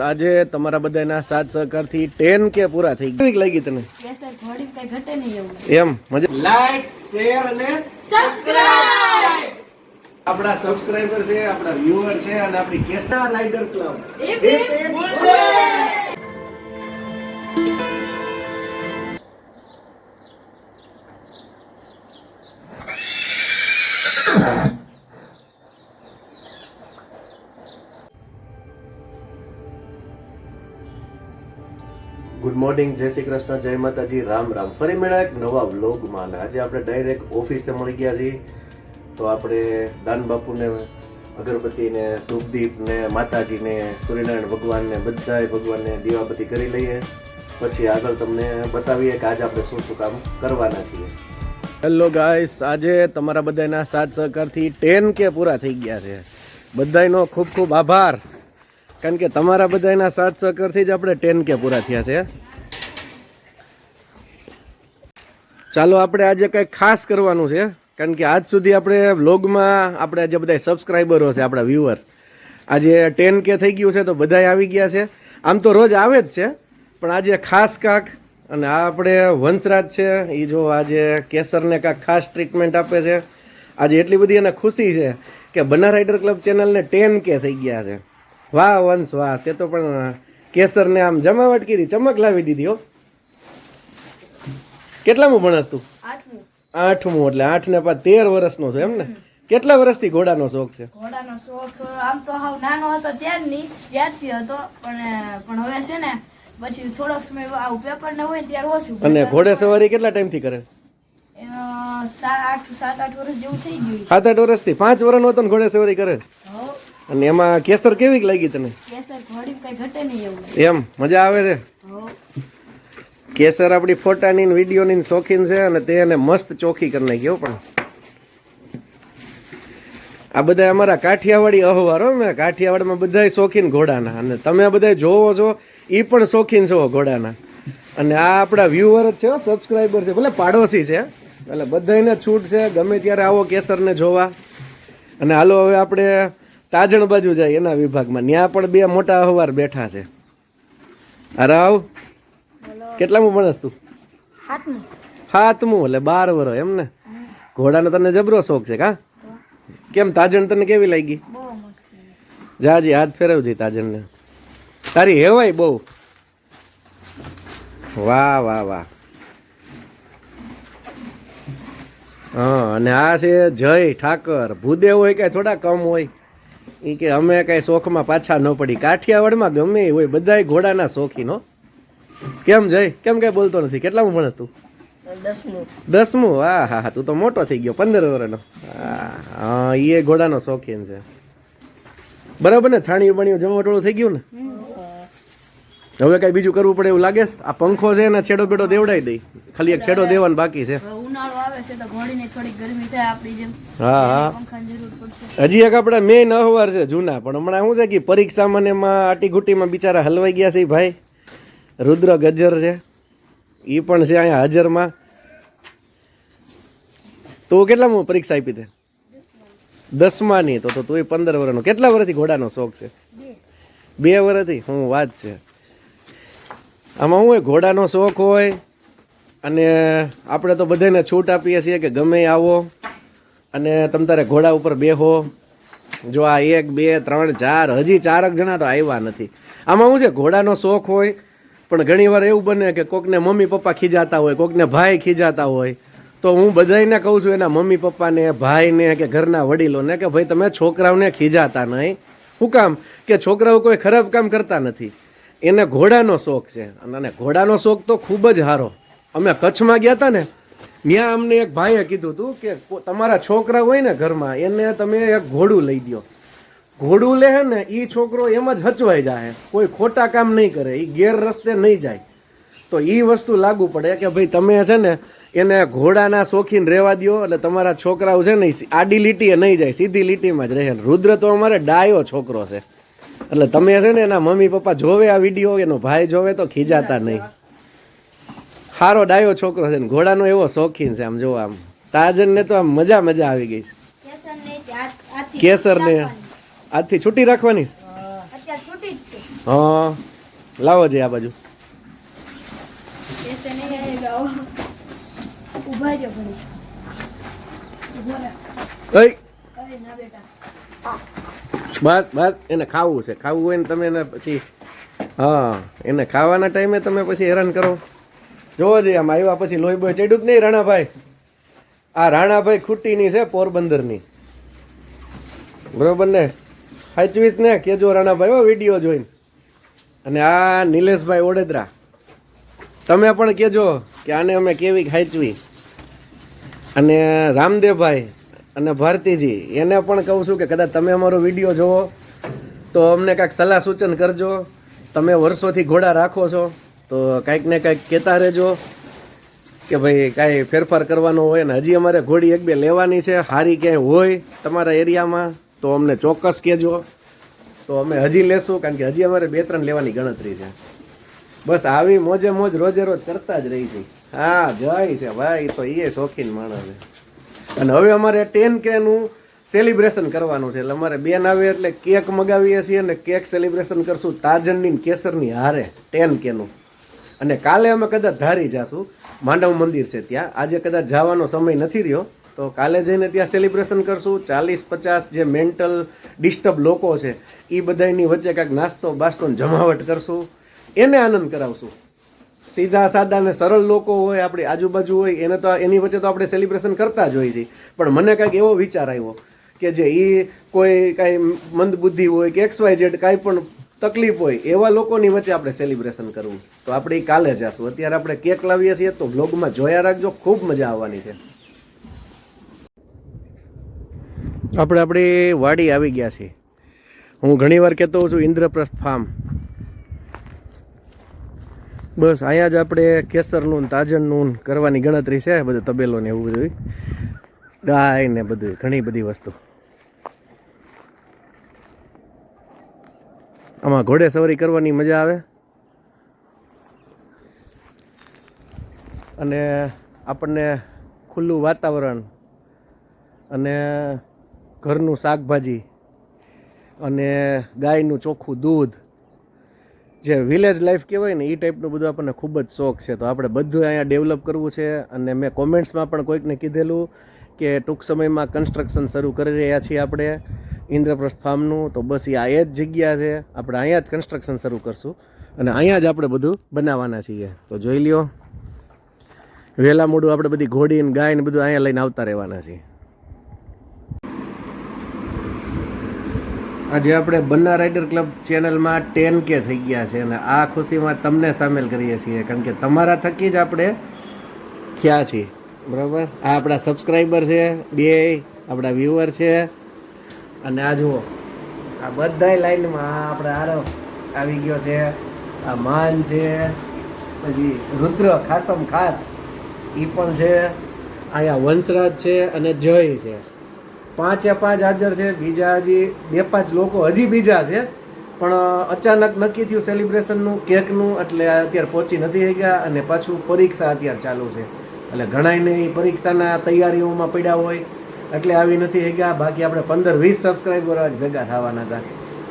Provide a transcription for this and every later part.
આજે તમારા બધાના સાથ સહકારથી ટેન કે પૂરા થઈ ગયા. કેવી લાગી તને? કેસર ઘોડી કઈ ઘટે નહીં એવું. એમ મજા લાઈક શેર અને આપણા સબસ્ક્રાઇબર છે આપણા વ્યુઅર છે અને આપણી કેસા રાઇડર ક્લબ ગુડ મોર્નિંગ જય શ્રી કૃષ્ણ, જય માતાજી, રામ રામ. ફરી મેળા એક નવા વ્લોગમાં અને આજે આપણે ડાયરેક્ટ ઓફિસે મળી ગયા છીએ. તો આપણે દાન બાપુને, અગરબત્તીને, ધૂપદીપને, માતાજીને, સૂર્યનારાયણ ભગવાનને, બધાય ભગવાનને દીવાબત્તી કરી લઈએ. પછી આગળ તમને બતાવીએ કે આજે આપણે શું શું કામ કરવાના છીએ. હેલો ગાઈસ આજે તમારા બધાના સાથ સહકારથી ટેન કે પૂરા થઈ ગયા છે. બધાયનો ખૂબ ખૂબ આભાર. કારણ કે તમારા બધાના સાથ સહકારથી જ આપણે ટેન કે પૂરા થયા છે. ચાલો આપણે આજે કંઈક ખાસ કરવાનું છે, કારણ કે આજ સુધી આપણે વ્લોગમાં આપણે જે બધા સબસ્ક્રાઈબરો છે, આપણા વ્યુઅર આજે ટેન કે થઈ ગયું છે, તો બધાય આવી ગયા છે. આમ તો રોજ આવે જ છે, પણ આજે ખાસ કાંક, અને આ આપણે વંશરાજ છે એ જો આજે કેસરને કાંક ખાસ ટ્રીટમેન્ટ આપે છે. આજે એટલી બધી એને ખુશી છે કે બના રાઇડર ક્લબ ચેનલને ટેન કે થઈ ગયા છે. વાહ વંશ, વાહ. તે તો પણ કેસરને આમ જમાવટ કરી, ચમક લાવી દીધી હો. કેટલામું ભણસ તું? આઠમું. એટલે આઠ ને પાછ તેર વર્ષનો છો એમ ને? કેટલા વર્ષથી ઘોડાનો શોખ છે? ઘોડાનો શોખ આમ તો હાવ નાનો હતો ત્યારની ત્યારથી હતો પણ પણ હવે છે ને પછી થોડોક સમય આવું પેપર ને હોય ત્યારે ઓછું અને ઘોડે સવારી કેટલા ટાઈમથી કરે? સાત આઠ વર્ષ જેવું થઈ ગયું. સાત આઠ વર્ષથી? પાંચ વર્ષનો હતો ને ઘોડે સવારી કરે? અને એમાં કેસર કેવી લાગી તને? કેસર ઘોડી કઈ ઘટે નહીં એવું. એમ મજા આવે છે? કેસર આપણી ફોટાની વિડીયોની શોખીન છે અને તે એને મસ્ત ચોખ્ખી કરી નાખ્યો પણ. આ બધા અમારા કાઠિયાવાડી અહવારો મેં કાઠિયાવાડમાં બધાય શોખીન ઘોડાના. અને તમે બધા જોવો છો એ પણ શોખીન છો ઘોડાના. અને આ આપણા વ્યુઅર જ છે સબસ્ક્રાઈબર છે, ભલે પાડોશી છે એટલે બધાને છૂટ છે, ગમે ત્યારે આવો કેસરને જોવા. અને હાલો, હવે આપણે તાજણ બાજુ જાય એના વિભાગમાં. ત્યાં પણ બે મોટા અહવાર બેઠા છે. અરે આવ. કેટલામું ભણસ તું? સાતમું. એટલે બાર વરો એમ ને? ઘોડાનો તને જબરો શોખ છે કા? કેમ તાજણ તને કેવી લાગી? જાજી હાથ ફેરવજી તાજણને. તારી હેવાય બહુ? વાહ વાહ વાહ. હા અને આ છે જય ઠાકર. ભૂદેવ હોય કે થોડા કમ હોય. એ કે અમે કઈ શોખમાં પાછા ન પડી. કાઠિયાવાડમાં ગમે હોય બધાય ઘોડાના શોખીનો કેમ જય? કેમ કઈ બોલતો નથી? કેટલામાં ભણસ તું? દસમું. હા હા હા તું તો મોટો થઈ ગયો પંદર વર્ષનો હા એ ઘોડાનો શોખીન છે. બરાબર ને? થાણીયું બણ્યું જમવાટોળું થઈ ગયું ને? હવે કઈ બીજું કરવું પડે એવું લાગે આ પંખો છે ને છેડો બેડો દેવડાઈ દઈ ખાલી એક છેડો દેવાનો બાકી છે. ઉનાળો આવે છે તો ઘોડીને થોડીક ગરમી થાય આપણી જેમ. હા હા. હજી એક આપણા મેઇન અહવાર છે જૂના. પણ હમણાં શું છે કે પરીક્ષામાં ને એમાં આટી ઘૂટીમાં બિચારા હલવાઈ ગયા છે ભાઈ. રુદ્ર ગજ્જર છે. એ પણ છે અહીંયા હાજરમાં. તો કેટલામાં પરીક્ષા આપી દે દસમાની તો તો તું પંદર વર્ષનો કેટલા વર્ષથી ઘોડાનો શોખ છે? બે વર્ષથી હું વાત છે. આમાં હું ઘોડાનો શોખ હોય અને આપણે તો બધાને છૂટ આપીએ છીએ કે ગમે આવો અને તમ તારે ઘોડા ઉપર બેહો. જો આ એક, બે, ત્રણ, ચાર, હજી ચારક જણા તો આવ્યા નથી. આમાં શું છે? ઘોડાનો શોખ હોય પણ ઘણી વાર એવું બને કે કોકને મમ્મી પપ્પા ખીજાતા હોય, કોકને ભાઈ ખીજાતા હોય. તો હું બધાને કહું છું એના મમ્મી પપ્પાને, ભાઈને કે ઘરના વડીલોને કે ભાઈ તમે છોકરાઓને ખીજાતા નહીં. શું કામ? કે છોકરાઓ કોઈ ખરાબ કામ કરતા નથી. એને ઘોડાનો શોખ છે. અને ઘોડાનો શોખ તો ખૂબ જ સારો અમે કચ્છમાં ગયા હતા ને, ત્યાં અમને એક ભાઈએ કીધું હતું કે તમારા છોકરા હોય ને ઘરમાં, એને તમે એક ઘોડું લઈ દ્યો. ઘોડું લે ને એ છોકરો એમ જ હચવાઈ જાય. કોઈ ખોટા કામ નહીં કરે એ ગેર રસ્તે નહીં જાય. તો એ વસ્તુ લાગુ પડે કે ભાઈ તમે છે ને એને ઘોડાના શોખીન રહેવા દ્યો એટલે તમારા છોકરાઓ છે ને આડી લીટીએ નહીં જાય સીધી લીટીમાં જ રહે. રુદ્ર તો અમારે ડાયો છોકરો છે. એટલે તમે છે ને એના મમ્મી પપ્પા જોવે આ વીડિયો એનો ભાઈ જોવે તો ખીજાતા નહીં. સારો ડાયો છોકરો છે ને ઘોડાનો એવો શોખીન છે આમ જો આમ. તાજન ને તો આમ મજા મજા આવી ગઈ છે. કેસર ને આજથી છૂટી રાખવાની? હા. લાવો જઈ આ બાજુ. બસ બસ એને ખાવું છે. ખાવું હોય ને તમે એને પછી હા એને ખાવાના ટાઈમે તમે પછી હેરાન કરો. જોવો જોઈએ આમ આવ્યા પછી લોહી બોય ચડ્યું જ નહીં રાણાભાઈ? આ રાણાભાઈ ખૂટીની છે પોરબંદરની. બરોબર ને? હાચવીશ ને કેજો રાણાભાઈ વીડિયો જોઈને. અને આ નિલેશભાઈ ઓડેદરા. તમે પણ કેજો કે આને અમે કેવી ખાંચવી અને રામદેવભાઈ અને ભારતીજી, એને પણ કહું છું કે કદાચ તમે અમારો વીડિયો જોવો, તો અમને કાંઈક સલાહ સૂચન કરજો. તમે વર્ષોથી ઘોડા રાખો છો, તો કાંઈક ને કાંઈક કહેતા રહેજો કે ભાઈ કાંઈ ફેરફાર કરવાનો હોય ને, હજી અમારે ઘોડી એક બે લેવાની છે સારી ક્યાંય હોય તમારા એરિયામાં? તો અમને ચોક્કસ કહેજો. તો અમે હજી લેશું, કારણ કે હજી અમારે બે ત્રણ લેવાની ગણતરી છે. બસ આવી મોજે મોજ રોજે રોજ કરતા જ રહી છે. હા, જય છે ભાઈ તો એ શોખીન માણસ અને હવે અમારે ટેન કે નું સેલિબ્રેશન કરવાનું છે. એટલે અમારે બેન આવે એટલે કેક મગાવીએ છીએ અને કેક સેલિબ્રેશન કરશું તાજનની કેસરની હારે ટેન કે નું. અને કાલે અમે કદાચ ધારી જાશું. માંડવ મંદિર છે ત્યાં. આજે કદાચ જવાનો સમય નથી રહ્યો. તો કાલે જઈને ત્યાં સેલિબ્રેશન કરશું. ચાલીસ, પચાસ જે મેન્ટલ ડિસ્ટર્બ લોકો છે એ બધાની વચ્ચે કાંઈક નાસ્તો બાસ્તો જમાવટ કરશું. એને આનંદ કરાવશું. સીધા, સાદા ને સરળ લોકો હોય, આપણી આજુબાજુ હોય, એને તો એની વચ્ચે તો આપણે સેલિબ્રેશન કરતા જ હોઈએ છીએ પણ મને કાંઈક એવો વિચાર આવ્યો કે જે એ કોઈ કાંઈ મંદબુદ્ધિ હોય કે એક્સ વાય ઝેડ કાંઈ પણ તકલીફ હોય, એવા લોકોની વચ્ચે આપણે સેલિબ્રેશન કરવું. તો આપણે એ કાલે જશું. અત્યારે આપણે કેક લાવીએ છીએ તો બ્લોગમાં જોયા રાખજો. ખૂબ મજા આવવાની છે. આપણે આપણી વાડી આવી ગયા છીએ. હું ઘણીવાર કહેતો હોઉં છું, ઇન્દ્રપ્રસ્થ ફાર્મ. બસ, અહીંયા જ આપણે કેસરનું તાજનનું કરવાની ગણતરી છે, બધું તબેલો ને એવું બધું ગાય ને બધું ઘણી બધી વસ્તુ. આમાં ઘોડે સવારી કરવાની મજા આવે. અને આપણને ખુલ્લું વાતાવરણ અને ઘરનું શાકભાજી અને ગાયનું ચોખ્ખું દૂધ. જે વિલેજ લાઈફ કહેવાય ને એ ટાઈપનું બધું આપણને ખૂબ જ શોખ છે. તો આપણે બધું અહીંયા ડેવલપ કરવું છે અને મેં કોમેન્ટ્સમાં પણ કોઈકને કીધેલું કે ટૂંક સમયમાં કન્સ્ટ્રક્શન શરૂ કરી રહ્યા છીએ આપણે ઇન્દ્રપ્રસ્થ ફાર્મનું. તો બસ એ આ એ જ જગ્યા છે. આપણે અહીંયા જ કન્સ્ટ્રક્શન શરૂ કરશું અને અહીંયા જ આપણે બધું બનાવવાના છીએ. તો જોઈ લ્યો. વહેલા મોડું આપણે બધી ઘોડી ને ગાય ને બધું અહીંયા લઈને આવતા રહેવાના છીએ. આજે આપણે બન્ના રાઇડર ક્લબ ચેનલમાં ટેન કે થઈ ગયા છે અને આ ખુશીમાં તમને સામેલ કરીએ છીએ, કારણ કે તમારા થકી જ આપણે થયા છીએ. બરાબર? આ આપણા સબસ્ક્રાઈબર છે, બે આપણા વ્યુઅર છે. અને આ જુઓ, આ બધાય લાઈનમાં આપણે આરો આવી ગયો છે. આ માન છે, પછી રુદ્ર ખાસમ ખાસ એ પણ છે. અહીંયા વંશરાજ છે અને જય છે. પાંચે પાંચ હાજર છે, બીજા હજી બે પાંચ લોકો હજી બીજા છે. પણ અચાનક નક્કી થયું સેલિબ્રેશનનું, કેકનું, એટલે અત્યારે પહોંચી નથી ગયા અને પાછું પરીક્ષા અત્યારે ચાલુ છે. એટલે ઘણાયને એ પરીક્ષાના તૈયારીઓમાં પડ્યા હોય, એટલે આવી નથી ગયા બાકી આપણે પંદર વીસ સબસ્ક્રાઈબર જ ભેગા થવાના હતા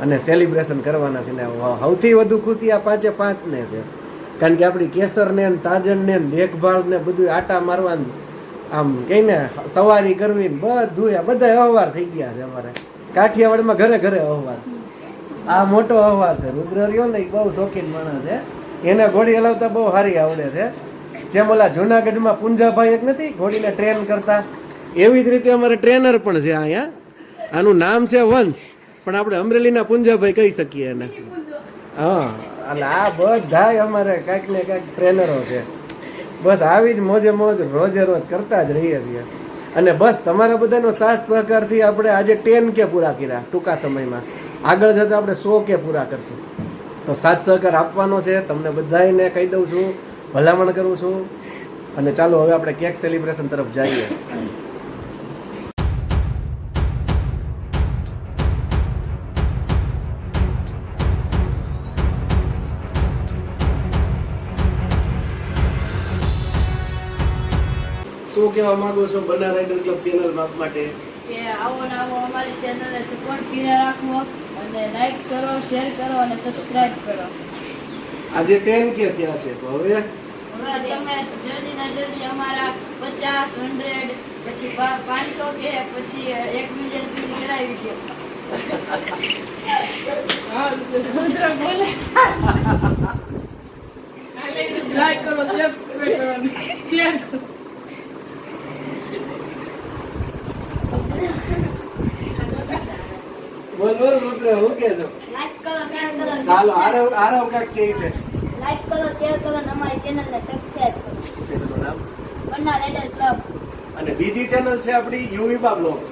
અને સેલિબ્રેશન કરવાના છે ને સૌથી વધુ ખુશી આ પાંચે પાંચને છે. કારણ કે આપણી કેસરને ને તાજનને ને દેખભાળ ને બધું આટા મારવાનું આમ કહીને સવારી કરવી ને બધું બધા અહવાર થઈ ગયા છે અમારે. કાઠિયાવાડમાં ઘરે ઘરે અહવાર. આ મોટો અહવાર છે. રુદ્ર રહ્યો ને એ બહુ શોખીન માણસ છે. એને ઘોડી હલાવતા બહુ સારી આવડે છે. જેમ ઓલા જુનાગઢમાં પુંજાભાઈ એક નથી, ઘોડીને ટ્રેન કરતા. એવી જ રીતે અમારે ટ્રેનર પણ છે અહીંયા. આનું નામ છે વંશ, પણ આપણે અમરેલીના પુંજાભાઈ કહી શકીએ એને. હા, અને આ બધા અમારે કાંઈક ને કાંઈક ટ્રેનરો છે. બસ આવી જ મોજે મોજ, રોજે રોજ કરતા જ રહીએ છીએ. અને બસ તમારા બધાનો સાથ સહકારથી આપણે આજે ટેન કે પૂરા કર્યા ટૂંકા સમયમાં. આગળ જતાં આપણે સો કે પૂરા કરશું. તો સાથ સહકાર આપવાનો છે, તમને બધાને કહી દઉં છું, ભલામણ કરું છું. અને ચાલો હવે આપણે કેક સેલિબ્રેશન તરફ જઈએ. કહેવા માંગો છો બના રાઇડર ક્લબ ચેનલ માટે? કે આવો ને આવો અમારી ચેનલને સપોર્ટ કર્યા રાખો અને લાઈક કરો શેર કરો અને સબસ્ક્રાઇબ કરો. આજે 10 કે થયા છે તો હવે? હવે તમે જલ્દીના જલ્દી અમારા પચાસ હંડ્રેડ પછી પાંચસો કે પછી એક મિલિયન સુધી કરાવી છે. લાઈક કરો સબસ્ક્રાઇબ કરો શેર કરો. બોલ બોલ રુદ્ર હું કે છો? લાઈક કરો શેર કરો ચાલો આરવ આરવ કાક કે છે. લાઈક કરો શેર કરો અને અમારી ચેનલને સબસ્ક્રાઇબ કરો. ચેનલનું નામ? બન્ના લેડર ક્લબ અને બીજી ચેનલ છે આપણી યુવિબા બ્લોગ્સ.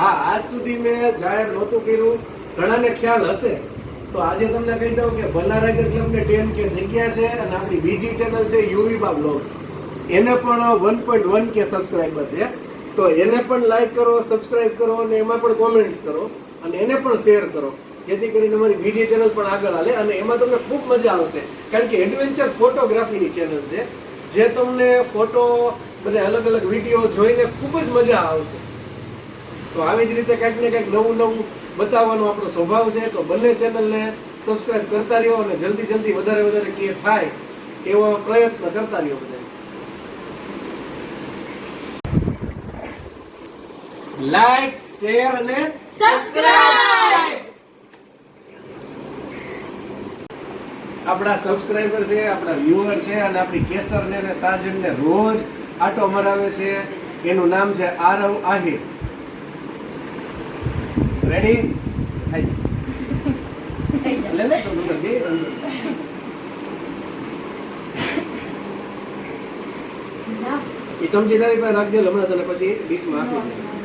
હા આજ સુધી મેં જાહેર નહોતું કર્યું. ઘણાને ખ્યાલ હશે. તો આજે તમને કહી દઉં કે ભલા રાઇડર ક્લબને ટેન કે થઈ ગયા છે અને આપણી બીજી ચેનલ છે યુવિબા બ્લોગ્સ. એને પણ વન પોઈન્ટ વન કે સબસ્ક્રાઈબર છે. તો એને પણ લાઈક કરો સબસ્ક્રાઇબ કરો અને એમાં પણ કોમેન્ટ્સ કરો. અને એને પણ શેર કરો. જેથી કરીને અમારી બીજી ચેનલ પણ આગળ હાલે અને એમાં તમને ખૂબ મજા આવશે. કારણ કે એડવેન્ચર ફોટોગ્રાફીની ચેનલ છે. જે તમને ફોટો બધા અલગ અલગ વીડિયો જોઈને ખૂબ જ મજા આવશે. તો આવી જ રીતે કંઈક ને કંઈક નવું નવું બતાવવાનો આપણો સ્વભાવ છે. તો બંને ચેનલને સબસ્ક્રાઇબ કરતા રહ્યો અને જલ્દી જલ્દી વધારે વધારે કે થાય એવો પ્રયત્ન કરતા રહ્યો બધા. લાઈક શેર અને સબસ્ક્રાઇબ! આપણા સબસ્ક્રાઇબર છે આપણા વ્યુઅર છે અને આપણી કેસરને અને તાજનને રોજ આટો મરાવે છે. એનું નામ છે આરવ આહિર. રેડી લે લે તો અંદર એ ચમચી તારી પાસે રાખજે હમણાં તને પછી ડીશમાં આપી દે.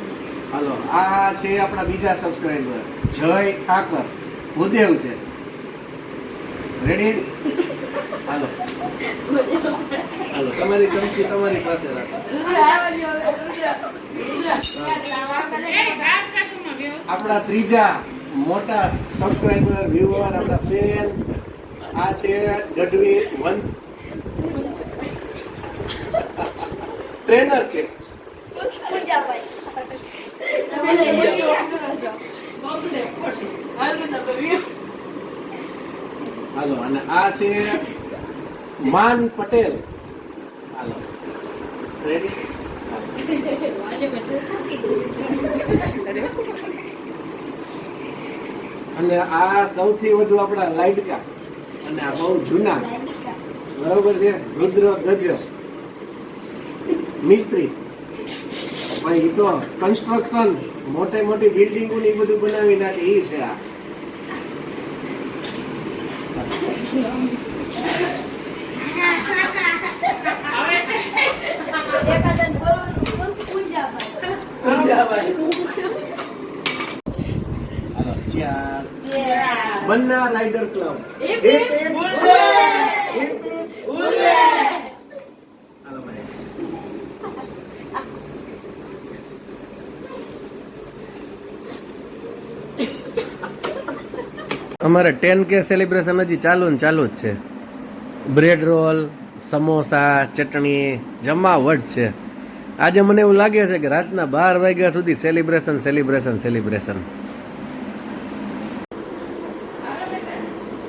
હાલો, આ છે આપણા બીજા સબસ્ક્રાઈબર જય ઠાકર ભૂદેવ છે. રેડી હાલો. હાલો, તમારી ચમચી તમારી પાસે આપણા ત્રીજા મોટા સબસ્ક્રાઇબર વ્યુઅર આપણા ફેન આ છે ગઢવી વંશ. ટ્રેનર છે. ખોટું હાલ, અને આ છે માન પટેલ. હાલો. અને આ સૌથી વધુ આપણા લાઇટકા અને આ બહુ જૂના. બરોબર છે? રુદ્ર ગજ. મિસ્ત્રી. ભાઈ એ તો કન્સ્ટ્રક્શન મોટે મોટી બિલ્ડિંગો ને બધું બનાવી નાખે એ છે આ. બંના rider club hip hip hip. Hurray! Hip hip. હાલો ભાઈ અમારે ટેન કે સેલિબ્રેશન હજી ચાલુ ને ચાલુ જ છે. બ્રેડ રોલ સમોસા ચટણી, જમાવટ છે. આજે મને એવું લાગે છે કે રાતના બાર વાગ્યા સુધી સેલિબ્રેશન સેલિબ્રેશન સેલિબ્રેશન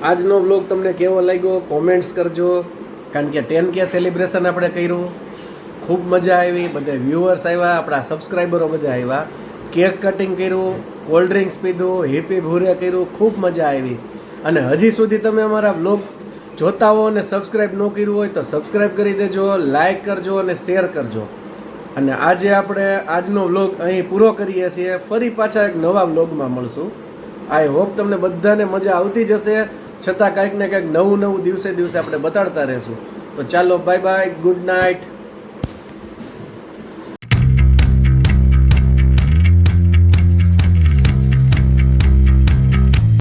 આજનો બ્લોગ તમને કેવો લાગ્યો? કોમેન્ટ્સ કરજો. કારણ કે ટેન કે સેલિબ્રેશન આપણે કર્યું. ખૂબ મજા આવી. બધા વ્યુઅર્સ આવ્યા, આપણા સબસ્ક્રાઈબરો બધા આવ્યા. કેક કટિંગ કર્યું. કોલ્ડ ડ્રિંક્સ પીધું હિપી ભૂરે કર્યું, ખૂબ મજા આવી. અને હજી સુધી તમે અમારા બ્લોગ જોતા હો અને સબસ્ક્રાઈબ ન કર્યું હોય તો સબસ્ક્રાઈબ કરી દેજો, લાઈક કરજો અને શેર કરજો. અને આજે આપણે આજનો વ્લોગ અહીં પૂરો કરીએ છીએ. ફરી પાછા એક નવા વ્લોગમાં મળશું. આઈ હોપ તમને બધાને મજા આવતી જશે. છતાં કાંઈક ને કાંઈક નવું નવું દિવસે દિવસે આપણે બતાડતા રહેશું. તો ચાલો બાય બાય ગુડ નાઇટ